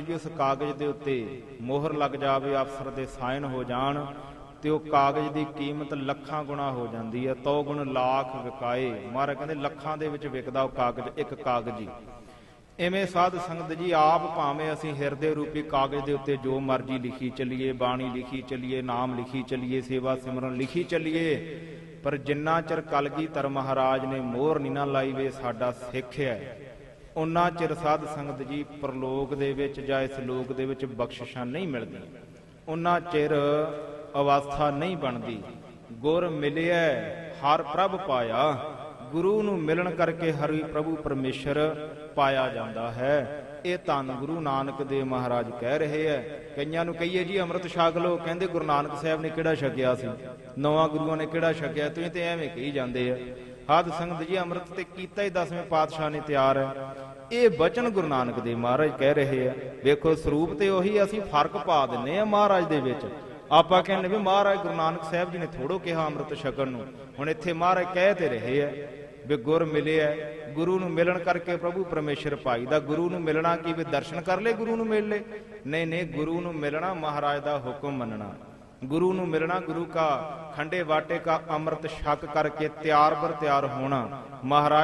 ਜੀ ਉਸ ਕਾਗਜ਼ ਦੇ ਉੱਤੇ ਮੋਹਰ ਲੱਗ ਜਾਵੇ, ਅਫਸਰ ਦੇ ਸਾਈਨ ਹੋ ਜਾਣ, ਤੇ ਉਹ ਕਾਗਜ਼ ਦੀ ਕੀਮਤ ਲੱਖਾਂ ਗੁਣਾ ਹੋ ਜਾਂਦੀ ਹੈ। ਤੋ ਗੁਣ ਲੱਖ ਵਿਕਾਏ। ਮਹਾਰਾਜ ਕਹਿੰਦੇ, ਲੱਖਾਂ ਦੇ ਵਿੱਚ ਵਿਕਦਾ ਉਹ ਕਾਗਜ਼, ਇੱਕ ਕਾਗਜ਼ ਐਵੇਂ ਸਾਧ ਸੰਗਤ ਜੀ, ਆਪ ਭਾਵੇਂ ਅਸੀਂ ਹਿਰਦੇ ਰੂਪੀ ਕਾਗਜ਼ ਦੇ ਉੱਤੇ ਜੋ ਮਰਜ਼ੀ ਲਿਖੀ ਚੱਲੀਏ, ਬਾਣੀ ਲਿਖੀ ਚੱਲੀਏ, ਨਾਮ ਲਿਖੀ ਚੱਲੀਏ, ਸੇਵਾ ਸਿਮਰਨ ਲਿਖੀ ਚੱਲੀਏ, ਪਰ ਜਿੰਨਾ ਚਿਰ ਕਲਗੀਧਰ ਮਹਾਰਾਜ ਨੇ ਮੋਹਰ ਨਹੀਂ ਨਾ ਲਾਈ ਵੇ, ਸਾਡਾ ਸਿੱਖ ਹੈ। ਉਨਾ ਚਿਰ ਸਾਧ ਸੰਗਤ ਜੀ ਪ੍ਰਲੋਕ ਦੇ ਵਿੱਚ ਜਾਂ ਇਸ ਲੋਕ ਦੇ ਵਿੱਚ ਬਖਸ਼ਿਸ਼ਾਂ ਨਹੀਂ ਮਿਲਦੀਆਂ। ਉਨਾ ਚਿਰ ਅਵਸਥਾ ਨਹੀਂ ਬਣਦੀ। ਗੁਰ ਮਿਲਿਆ ਹਰ ਪ੍ਰਭ ਪਾਇਆ। ਗੁਰੂ ਨੂੰ ਮਿਲਣ ਕਰਕੇ ਹਰੀ ਪ੍ਰਭੂ ਪਰਮੇਸ਼ਰ ਪਾਇਆ ਜਾਂਦਾ ਹੈ। ਇਹ ਧੰਨ ਗੁਰੂ ਨਾਨਕ ਦੇਵ ਮਹਾਰਾਜ ਕਹਿ ਰਹੇ ਐ। ਕਈਆਂ ਨੂੰ ਕਹੀਏ, ਜੀ ਅੰਮ੍ਰਿਤ ਛਕ ਲਓ। ਕਹਿੰਦੇ, ਗੁਰੂ ਨਾਨਕ ਸਾਹਿਬ ਨੇ ਕਿਹੜਾ ਛਕਿਆ ਸੀ? ਨੌਵਾਂ ਗੁਰੂਆਂ ਨੇ ਕਿਹੜਾ ਛਕਿਆ? ਤੁਸੀਂ ਤੇ ਐਵੇਂ ਕਹੀ ਜਾਂਦੇ ਆ। ਸਾਧ ਸੰਗਤ ਜੀ ਅੰਮ੍ਰਿਤ ਤੇ ਕੀਤਾ ਹੀ ਦਸਵੇਂ ਪਾਤਸ਼ਾਹ ਨੇ ਤਿਆਰ ਹੈ ਇਹ ਬਚਨ ਗੁਰੂ ਨਾਨਕ ਦੇਵ ਮਹਾਰਾਜ ਕਹਿ ਰਹੇ ਆ, ਵੇਖੋ ਸਰੂਪ ਤੇ ਉਹੀ ਅਸੀਂ ਫ਼ਰਕ ਪਾ ਦਿੰਨੇ ਆ ਮਹਾਰਾਜ ਦੇ ਵਿੱਚ। ਆਪਾਂ ਕਹਿੰਦੇ ਵੀ ਮਹਾਰਾਜ ਗੁਰੂ ਨਾਨਕ ਸਾਹਿਬ ਜੀ ਨੇ ਥੋੜੋ ਕਿਹਾ ਅੰਮ੍ਰਿਤ ਛਕਣ ਨੂੰ, ਹੁਣ ਇੱਥੇ ਮਹਾਰਾਜ ਕਹਿ ਤੇ ਰਹੇ ਆ ਵੀ ਗੁਰ ਮਿਲਿਆ ਗੁਰੂ ਨੂੰ ਮਿਲਣ ਕਰਕੇ ਪ੍ਰਭੂ ਪਰਮੇਸ਼ਰ ਪਾਈ ਦਾ ਗੁਰੂ ਨੂੰ ਮਿਲਣਾ ਕੀ, ਵੀ ਦਰਸ਼ਨ ਕਰ ਲੈ ਗੁਰੂ ਨੂੰ ਮਿਲ ਲੈ ਨਹੀਂ ਨਹੀਂ, ਗੁਰੂ ਨੂੰ ਮਿਲਣਾ ਮਹਾਰਾਜ ਦਾ ਹੁਕਮ ਮੰਨਣਾ। ਗੁਰੂ ਨੂੰ ਮਿਲਣਾ, ਗੁਰੂ ਕਾ ਖੰਡੇ ਵਾਟੇ ਕਾ ਅੰਮ੍ਰਿਤ ਛਕ ਕਰਕੇ ਤਿਆਰ ਪਰ ਤਿਆਰ ਹੋਣਾ। ਮਹਾਰਾਜ